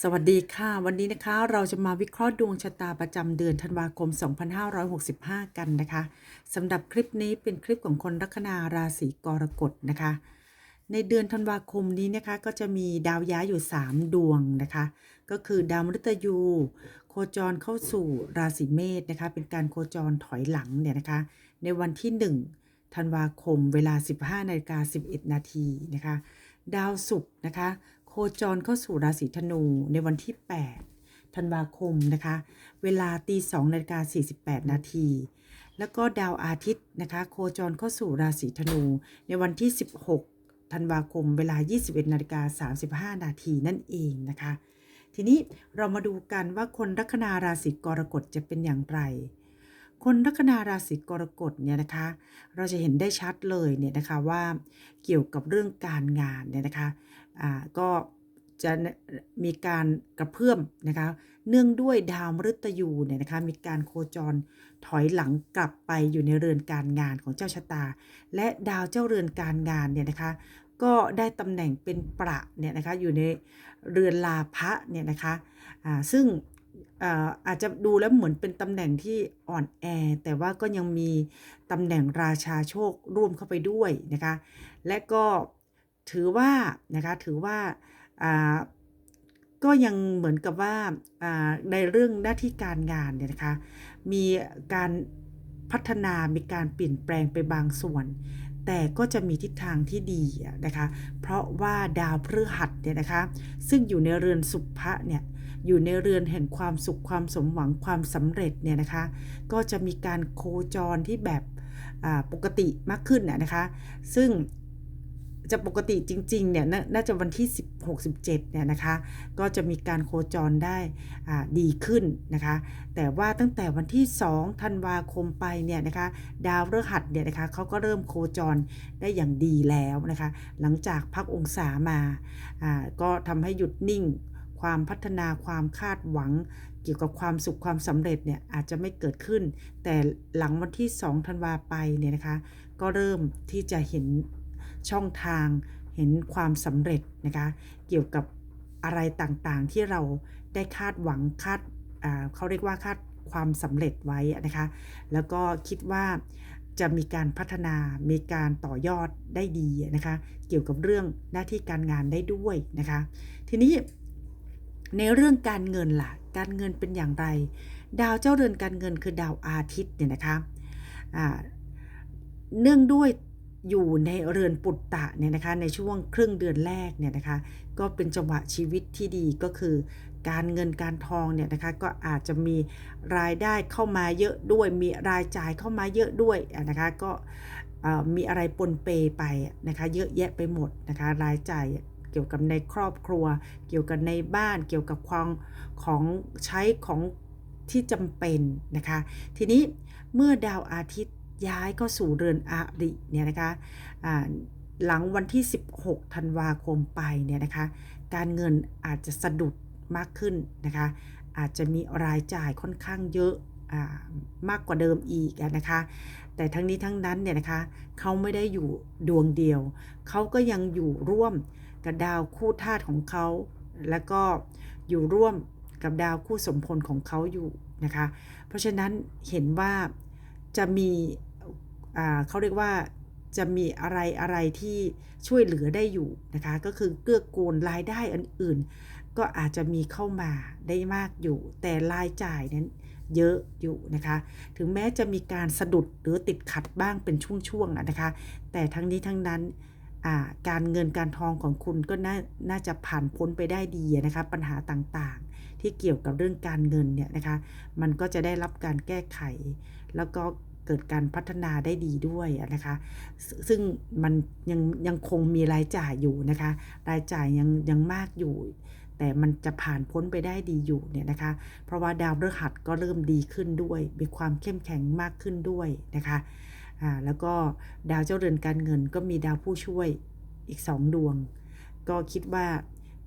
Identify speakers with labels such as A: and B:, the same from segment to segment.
A: สวัสดีค่ะ วันนี้นะคะเราจะมาวิเคราะห์ดวงชะตาประจำเดือนธันวาคม 2565 กันนะคะสำหรับคลิปนี้เป็นคลิปของคนลัคนาราศีกรกฎนะคะ ในเดือนธันวาคมนี้นะคะก็จะมีดาวย้ายอยู่ 3 ดวงนะคะ ก็คือดาวมฤตยู โคจรเข้าสู่ราศีเมษนะคะ เป็นการโคจรถอยหลังเนี่ยนะคะ ในวันที่ 1 ธันวาคมเวลา 15นาฬิกา11 นาทีนะคะ ดาวศุกร์นะคะ โคจรเข้าสู่ราศีธนูในวันที่ 8 ธันวาคมนะคะ เวลาตี2นาฬิกา48 นาที แล้วก็ดาวอาทิตย์นะคะ โคจรเข้าสู่ราศีธนูในวันที่ 16 ธันวาคม เวลา 21นาฬิกา35 นาทีนั่นเองนะคะ ทีนี้เรามาดูกันว่าคนลัคนาราศีกรกฎจะเป็นอย่างไรคนลัคนาราศีกรกฎเนี่ยนะคะ เราจะเห็นได้ชัดเลยเนี่ยนะคะว่าเกี่ยวกับเรื่องการงานเนี่ยนะคะ อ่าก็จะมีการกระเพื่อมนะคะเนื่องด้วยดาวมฤตยูเนี่ยนะคะมีการโคจรถอยหลังกลับไปอยู่ในเรือนการงานของเจ้าชะตา และดาวเจ้าเรือนการงานเนี่ยนะคะก็ได้ตำแหน่งเป็นประเนี่ยนะคะอยู่ในเรือนลาภะเนี่ยนะคะอ่าซึ่งอาอาจจะดูแล้วเหมือนเป็นตำแหน่งที่อ่อนแอ แต่ว่าก็ยังมีตำแหน่งราชาโชคร่วมเข้าไปด้วยนะคะ และก็ ถือว่านะคะถือว่าอ่าก็ยังเหมือนกับว่าอ่าในเรื่องหน้าที่การงานเนี่ยนะคะมีการพัฒนามีการเปลี่ยนแปลงไปบางส่วน แต่ก็จะมีทิศทางที่ดีนะคะเพราะว่าดาวพฤหัสเนี่ยนะคะซึ่งอยู่ในเรือนสุภะเนี่ยอยู่ในเรือนแห่งความสุขความสมหวังความสำเร็จเนี่ยนะคะก็จะมีการโคจรที่แบบอ่าปกติมากขึ้นน่ะนะคะ ซึ่ง จะปกติจริงๆเนี่ยน,น่าจะวันที่ 16 17เนี่ยนะคะก็จะมีการโคจรได้ดีขึ้นนะคะแต่ว่าตั้งแต่วันที่2ธันวาคมไปเนี่ยนะคะดาวฤหัสเนี่ยนะคะเขาก็เริ่มโคจรได้อย่างดีแล้วนะคะหลังจากพักองศามาอ่าก็ทำให้หยุดนิ่งความพัฒนาความคาดหวังเกี่ยวกับความสุขความสำเร็จเนี่ยอาจจะไม่เกิดขึ้น แต่หลังวันที่2ธันวาไปเนี่ยนะคะ ก็เริ่มที่จะเห็น ช่องทางเห็นความสำเร็จนะคะเกี่ยวกับอะไรต่างๆ ที่เราได้คาดหวังคาดอ่าเขาเรียกว่าคาดความสำเร็จไว้นะคะแล้วก็คิดว่าจะมีการพัฒนามีการต่อยอดได้ดีนะคะเกี่ยวกับเรื่องหน้าที่การงานได้ด้วยนะคะทีนี้ในเรื่องการเงินล่ะ การเงินเป็นอย่างไร ดาวเจ้าเรือนการเงินคือดาวอาทิตย์เนี่ยนะคะเนื่องด้วย อยู่ในเรือนปุตตะเนี่ยนะคะในช่วงครึ่งเดือนแรกเนี่ยนะคะก็เป็นจังหวะชีวิตที่ดีก็คือ การเงินการทองเนี่ยนะคะก็อาจจะมีรายได้เข้ามาเยอะด้วย มีรายจ่ายเข้ามาเยอะด้วยนะคะก็มีอะไรปนเปไปนะคะเยอะแยะไปหมดนะคะรายจ่ายเกี่ยวกับในครอบครัว เกี่ยวกับในบ้านเกี่ยวกับความของใช้ของที่จำเป็นนะคะทีนี้เมื่อดาวอาทิตย์ ย้ายเข้าสู่เรือนอาริเนี่ยนะคะหลังวันที่ 16 ธันวาคมไปเนี่ยนะคะการเงินอาจจะสะดุดมากขึ้นนะคะอาจจะมีรายจ่ายค่อนข้างเยอะมากกว่าเดิมอีกนะคะแต่ทั้งนี้ทั้งนั้นเนี่ยนะคะเขาไม่ได้อยู่ดวงเดียว เขาก็ยังอยู่ร่วมกับดาวคู่ธาตุของเขา แล้วก็อยู่ร่วมกับดาวคู่สมพลของเขาอยู่นะคะ เพราะฉะนั้นเห็นว่าจะมี เขาเรียกว่าจะมีอะไรอะไรที่ช่วยเหลือได้อยู่นะคะ ก็คือเกื้อกูลรายได้อื่นๆก็อาจจะมีเข้ามาได้มากอยู่ แต่รายจ่ายนั้นเยอะอยู่นะคะ ถึงแม้จะมีการสะดุดหรือติดขัดบ้างเป็นช่วงๆนะคะ แต่ทั้งนี้ทั้งนั้นการเงินการทองของคุณก็น่านาจะผ่านพ้นไปได้ดีนะคะ ปัญหาต่างๆ ที่เกี่ยวกับเรื่องการเงินเนี่ยนะคะ มันก็จะได้รับการแก้ไข แล้วก็ เกิดการพัฒนาได้ดีด้วยนะคะ ซึ่งมันยังยังคงมีรายจ่ายอยู่นะคะ รายจ่ายยังยังมากอยู่ แต่มันจะผ่านพ้นไปได้ดีอยู่เนี่ยนะคะ เพราะว่าดาวฤหัสก็เริ่มดีขึ้นด้วย มีความเข้มแข็งมากขึ้นด้วยนะคะอ่าแล้วก็ดาวเจ้าเรือนการเงินก็มีดาวผู้ช่วยอีกสองดวง ก็คิดว่า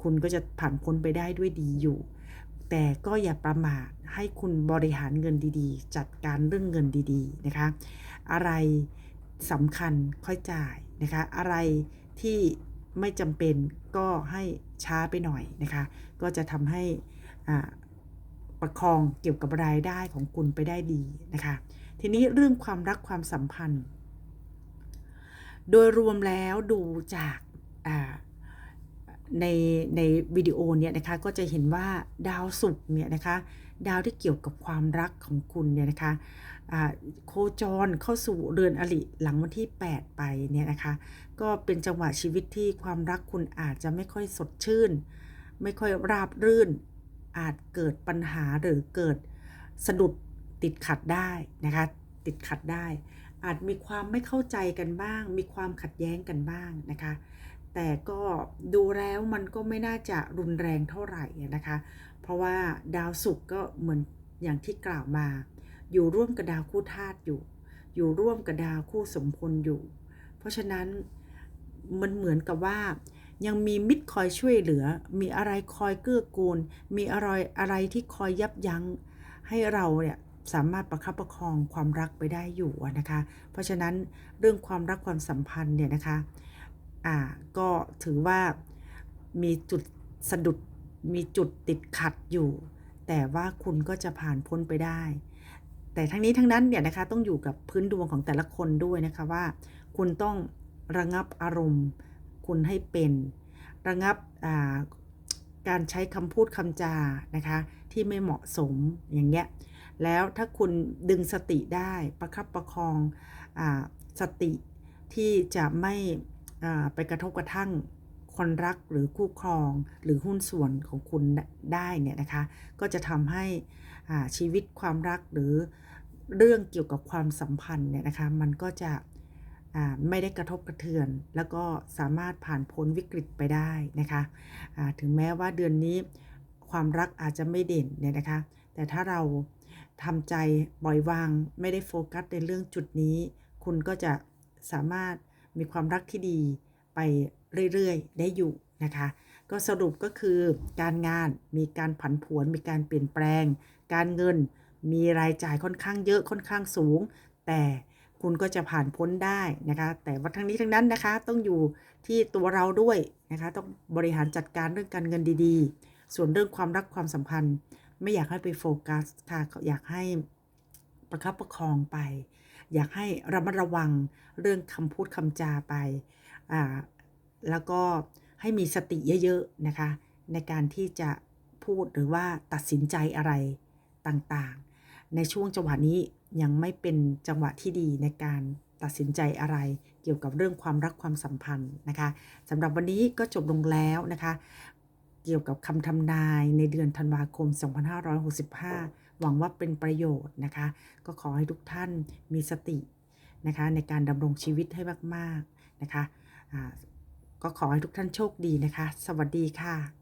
A: คุณก็จะผ่านพ้นไปได้ด้วยดีอยู่ แต่ก็อย่าประมาทให้คุณบริหารเงินดีๆ จัดการเรื่องเงินดีๆนะคะ อะไรสำคัญค่อยจ่ายนะคะ อะไรที่ไม่จำเป็นก็ให้ช้าไปหน่อยนะคะ ก็จะทำให้อาประคองเกี่ยวกับรายได้ของคุณไปได้ดีนะคะ ทีนี้เรื่องความรักความสัมพันธ์ โดยรวมแล้วดูจากอ่า ในในวิดีโอเนี่ยนะคะก็จะเห็นว่าดาวศุกร์เนี่ยนะคะดาวที่เกี่ยวกับความรักของคุณเนี่ยนะคะโคจรเข้าสู่เรือนอริหลังวันที่ 8 ไปเนี่ยนะคะก็เป็นจังหวะชีวิตที่ความรักคุณอาจจะไม่ค่อยสดชื่น ไม่ค่อยราบรื่น อาจเกิดปัญหาหรือเกิดสะดุดติดขัดได้นะคะติดขัดได้ อาจมีความไม่เข้าใจกันบ้าง มีความขัดแย้งกันบ้างนะคะ แต่ก็ดูแล้วมันก็ไม่น่าจะรุนแรงเท่าไหร่นะคะ เพราะว่าดาวศุกร์ก็เหมือนอย่างที่กล่าวมา อยู่ร่วมกับดาวคู่ธาตุอยู่ อยู่ร่วมกับดาวคู่สมพลอยู่ เพราะฉะนั้นมันเหมือนกับว่ายังมีมิตรคอยช่วยเหลือ มีอะไรคอยเกื้อกูล มีอะไรอะไรที่คอยยับยั้งให้เราเนี่ยสามารถประคับประคองความรักไปได้อยู่นะคะ เพราะฉะนั้นเรื่องความรักความสัมพันธ์เนี่ยนะคะ อ่าก็ถือว่ามีจุดสะดุดมีจุดติดขัดอยู่ แต่ว่าคุณก็จะผ่านพ้นไปได้ แต่ทั้งนี้ทั้งนั้นเนี่ยนะคะต้องอยู่กับพื้นดวงของแต่ละคนด้วยนะคะว่า คุณต้องระงับอารมณ์ คุณให้เป็น ระงับาการใช้คำพูดคำจานะคะที่ไม่เหมาะสมอย่างเงี้ยแล้วถ้าคุณดึงสติได้ประคับประคองอสติที่จะไม่ ไปกระทบกระทั่งคนรักหรือคู่ครองหรือหุ้นส่วนของคุณได้เนี่ยนะคะ ก็จะทำให้ชีวิตความรักหรือเรื่องเกี่ยวกับความสัมพันธ์เนี่ยนะคะ มันก็จะไม่ได้กระทบกระเทือน แล้วก็สามารถผ่านพ้นวิกฤตไปได้นะคะอ่าถึงแม้ว่าเดือนนี้ความรักอาจจะไม่เด่นเนี่ยนะคะ แต่ถ้าเราทำใจปล่อยวางไม่ได้โฟกัสในเรื่องจุดนี้ คุณก็จะสามารถ มีความรักที่ดีไปเรื่อยๆ ได้อยู่นะคะ ก็สรุปก็คือการงานมีการผันผวน มีการเปลี่ยนแปลง การเงินมีรายจ่ายค่อนข้างเยอะค่อนข้างสูง แต่คุณก็จะผ่านพ้นได้นะคะ แต่ว่าทั้งนี้ทั้งนั้นนะคะต้องอยู่ที่ตัวเราด้วยนะคะ ต้องบริหารจัดการเรื่องการเงินดีๆ ส่วนเรื่องความรักความสัมพันธ์ ไม่อยากให้ไปโฟกัสค่ะอยากให้ประคับประคองไป อยากให้ระมัดระวังเรื่องคำพูดคำจาไปอ่าแล้วก็ให้มีสติเยอะๆนะคะ ในการที่จะพูดหรือว่าตัดสินใจอะไรต่างๆ ในช่วงจังหวะนี้ยังไม่เป็นจังหวะที่ดีในการตัดสินใจอะไร เกี่ยวกับเรื่องความรักความสัมพันธ์นะคะสำหรับวันนี้ก็จบลงแล้วนะคะ เกี่ยวกับคำทำนายในเดือนธันวาคม 2565 หวังว่าเป็นประโยชน์นะคะ ก็ขอให้ทุกท่านมีสตินะคะในการดำรงชีวิตให้มาก ๆ นะคะอ่าก็ขอให้ทุกท่านโชคดีนะคะ สวัสดีค่ะ